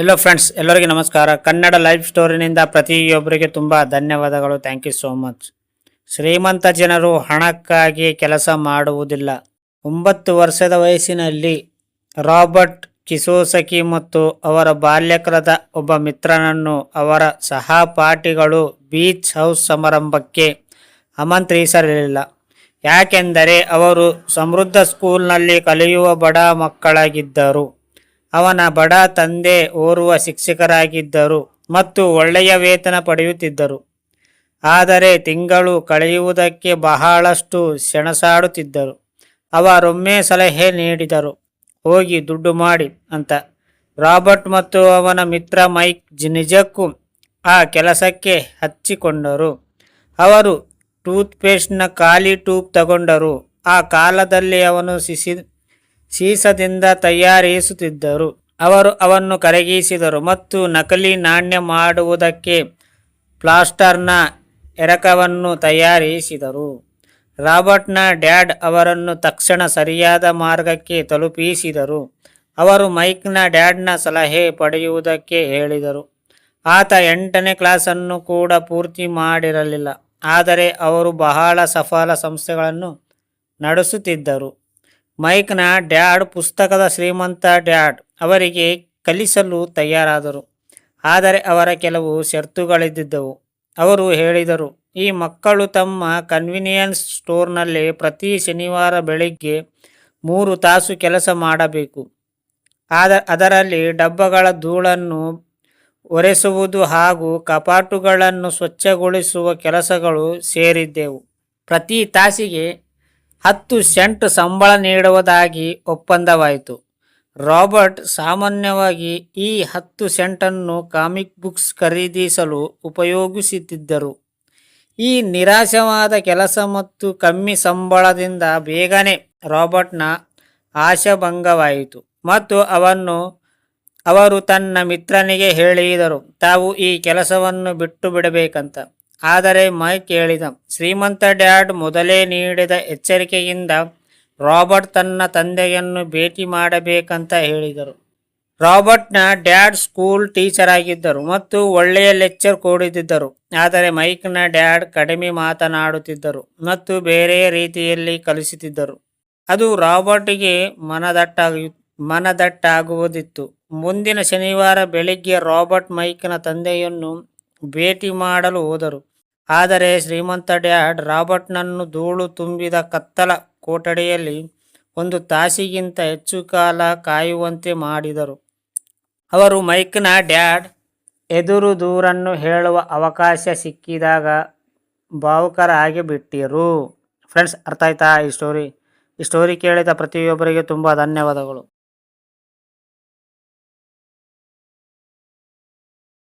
ಎಲ್ಲೋ friends ಎಲ್ಲರಿಗೂ ನಮಸ್ಕಾರ. Kannada life ಸ್ಟೋರಿನಿಂದ ಪ್ರತಿಯೊಬ್ಬರಿಗೆ ತುಂಬ ಧನ್ಯವಾದಗಳು. ಥ್ಯಾಂಕ್ ಯು ಸೋ ಮಚ್ ಶ್ರೀಮಂತ ಜನರು ಹಣಕ್ಕಾಗಿ ಕೆಲಸ ಮಾಡುವುದಿಲ್ಲ. ಒಂಬತ್ತು ವರ್ಷದ ವಯಸ್ಸಿನಲ್ಲಿ ರಾಬರ್ಟ್ ಕಿಸೋಸಕಿ ಮತ್ತು ಅವರ ಬಾಲ್ಯಕಾಲದ ಒಬ್ಬ ಮಿತ್ರನನ್ನು ಅವರ ಸಹಪಾಠಿಗಳು ಬೀಚ್ ಹೌಸ್ ಸಮಾರಂಭಕ್ಕೆ ಆಮಂತ್ರಿಸಲಿಲ್ಲ. ಯಾಕೆಂದರೆ ಅವರು ಸಮೃದ್ಧ ಸ್ಕೂಲ್ನಲ್ಲಿ ಕಲಿಯುವ ಬಡ ಮಕ್ಕಳಾಗಿದ್ದರು. ಅವನ ಬಡ ತಂದೆ ಓರುವ ಶಿಕ್ಷಕರಾಗಿದ್ದರು ಮತ್ತು ಒಳ್ಳೆಯ ವೇತನ ಪಡೆಯುತ್ತಿದ್ದರು. ಆದರೆ ತಿಂಗಳು ಕಳೆಯುವುದಕ್ಕೆ ಬಹಳಷ್ಟು ಸೆಣಸಾಡುತ್ತಿದ್ದರು. ಅವರೊಮ್ಮೆ ಸಲಹೆ ನೀಡಿದರು. ಹೋಗಿ ದುಡ್ಡು ಮಾಡಿ ಅಂತ. ರಾಬರ್ಟ್ ಮತ್ತು ಅವನ ಮಿತ್ರ ಮೈಕ್ ನಿಜಕ್ಕೂ ಆ ಕೆಲಸಕ್ಕೆ ಹಚ್ಚಿಕೊಂಡರು. ಅವರು ಟೂತ್ಪೇಸ್ಟ್ನ ಖಾಲಿ ಟ್ಯೂಬ್ ತಗೊಂಡರು. ಆ ಕಾಲದಲ್ಲಿ ಅವನು ಸಿಸಿ ಸೀಸದಿಂದ ತಯಾರಿಸುತ್ತಿದ್ದರು. ಅವರು ಅವನ್ನು ಕರಗಿಸಿದರು ಮತ್ತು ನಕಲಿ ನಾಣ್ಯ ಮಾಡುವುದಕ್ಕೆ ಪ್ಲಾಸ್ಟರ್ನ ಎರಕವನ್ನು ತಯಾರಿಸಿದರು. ರಾಬರ್ಟ್ನ ಡ್ಯಾಡ್ ಅವರನ್ನು ತಕ್ಷಣ ಸರಿಯಾದ ಮಾರ್ಗಕ್ಕೆ ತಲುಪಿಸಿದರು. ಅವರು ಮೈಕ್ನ ಡ್ಯಾಡ್ನ ಸಲಹೆ ಪಡೆಯುವುದಕ್ಕೆ ಹೇಳಿದರು. ಆತ ಎಂಟನೇ ಕ್ಲಾಸನ್ನು ಕೂಡ ಪೂರ್ತಿ ಮಾಡಿರಲಿಲ್ಲ, ಆದರೆ ಅವರು ಬಹಳ ಸಫಲ ಸಂಸ್ಥೆಗಳನ್ನು ನಡೆಸುತ್ತಿದ್ದರು. ಮೈಕ್ನ ಡ್ಯಾಡ್ ಪುಸ್ತಕದ ಶ್ರೀಮಂತ ಡ್ಯಾಡ್ ಅವರಿಗೆ ಕಲಿಸಲು ತಯಾರಾದರು. ಆದರೆ ಅವರ ಕೆಲವು ಷರ್ತುಗಳಿದ್ದಿದ್ದವು ಅವರು ಹೇಳಿದರು, ಈ ಮಕ್ಕಳು ತಮ್ಮ ಕನ್ವಿನಿಯನ್ಸ್ ಸ್ಟೋರ್ನಲ್ಲಿ ಪ್ರತಿ ಶನಿವಾರ ಬೆಳಿಗ್ಗೆ ಮೂರು ತಾಸು ಕೆಲಸ ಮಾಡಬೇಕು. ಆದ, ಅದರಲ್ಲಿ ಡಬ್ಬಗಳ ಧೂಳನ್ನು ಒರೆಸುವುದು ಹಾಗೂ ಕಪಾಟುಗಳನ್ನು ಸ್ವಚ್ಛಗೊಳಿಸುವ ಕೆಲಸಗಳು ಸೇರಿದ್ದೆವು. ಪ್ರತಿ ತಾಸಿಗೆ ಹತ್ತು ಸೆಂಟ್ ಸಂಬಳ ನೀಡುವುದಾಗಿ ಒಪ್ಪಂದವಾಯಿತು. ರಾಬರ್ಟ್ ಸಾಮಾನ್ಯವಾಗಿ ಈ ಹತ್ತು ಸೆಂಟನ್ನು ಕಾಮಿಕ್ ಬುಕ್ಸ್ ಖರೀದಿಸಲು ಉಪಯೋಗಿಸುತ್ತಿದ್ದರು. ಈ ನಿರಾಶವಾದ ಕೆಲಸ ಮತ್ತು ಕಮ್ಮಿ ಸಂಬಳದಿಂದ ಬೇಗನೆ ರಾಬರ್ಟ್ನ ಆಶಾಭಂಗವಾಯಿತು ಮತ್ತು ಅವನ್ನು, ಅವರು ತನ್ನ ಮಿತ್ರನಿಗೆ ಹೇಳಿದರು, ತಾವು ಈ ಕೆಲಸವನ್ನು ಬಿಟ್ಟು ಬಿಡಬೇಕಂತ. ಆದರೆ ಮೈಕ್ ಹೇಳಿದ ಶ್ರೀಮಂತ ಡ್ಯಾಡ್, ಮೊದಲೇ ನೀಡಿದ ಎಚ್ಚರಿಕೆಯಿಂದ ರಾಬರ್ಟ್ ತನ್ನ ತಂದೆಯನ್ನು ಭೇಟಿ ಮಾಡಬೇಕಂತ ಹೇಳಿದರು. ರಾಬರ್ಟ್ನ ಡ್ಯಾಡ್ ಸ್ಕೂಲ್ ಟೀಚರ್ ಆಗಿದ್ದರು ಮತ್ತು ಒಳ್ಳೆಯ ಲೆಕ್ಚರ್ ಕೊಡುತ್ತಿದ್ದರು ಆದರೆ ಮೈಕ್ನ ಡ್ಯಾಡ್ ಕಡಿಮೆ ಮಾತನಾಡುತ್ತಿದ್ದರು ಮತ್ತು ಬೇರೆ ರೀತಿಯಲ್ಲಿ ಕಲಿಸುತ್ತಿದ್ದರು. ಅದು ರಾಬರ್ಟ್ಗೆ ಮನದಟ್ಟಾಗಿ, ಮನದಟ್ಟಾಗುವುದಿತ್ತು. ಮುಂದಿನ ಶನಿವಾರ ಬೆಳಿಗ್ಗೆ ರಾಬರ್ಟ್ ಮೈಕ್ನ ತಂದೆಯನ್ನು ಭೇಟಿ ಮಾಡಲು ಹೋದರು. ಆದರೆ ಶ್ರೀಮಂತ ಡ್ಯಾಡ್ ರಾಬರ್ಟ್ನನ್ನು ಧೂಳು ತುಂಬಿದ ಕತ್ತಲ ಕೊಠಡಿಯಲ್ಲಿ ಒಂದು ತಾಸಿಗಿಂತ ಹೆಚ್ಚು ಕಾಲ ಕಾಯುವಂತೆ ಮಾಡಿದರು. ಅವರು ಮೈಕ್ನ ಡ್ಯಾಡ್ ಎದುರು ದೂರನ್ನು ಹೇಳುವ ಅವಕಾಶ ಸಿಕ್ಕಿದಾಗ ಭಾವುಕರಾಗಿ ಬಿಟ್ಟಿರು. ಫ್ರೆಂಡ್ಸ್ ಅರ್ಥ ಆಯ್ತಾ ಈ ಸ್ಟೋರಿ? ಈ ಸ್ಟೋರಿ ಕೇಳಿದ ಪ್ರತಿಯೊಬ್ಬರಿಗೆ ತುಂಬ ಧನ್ಯವಾದಗಳು.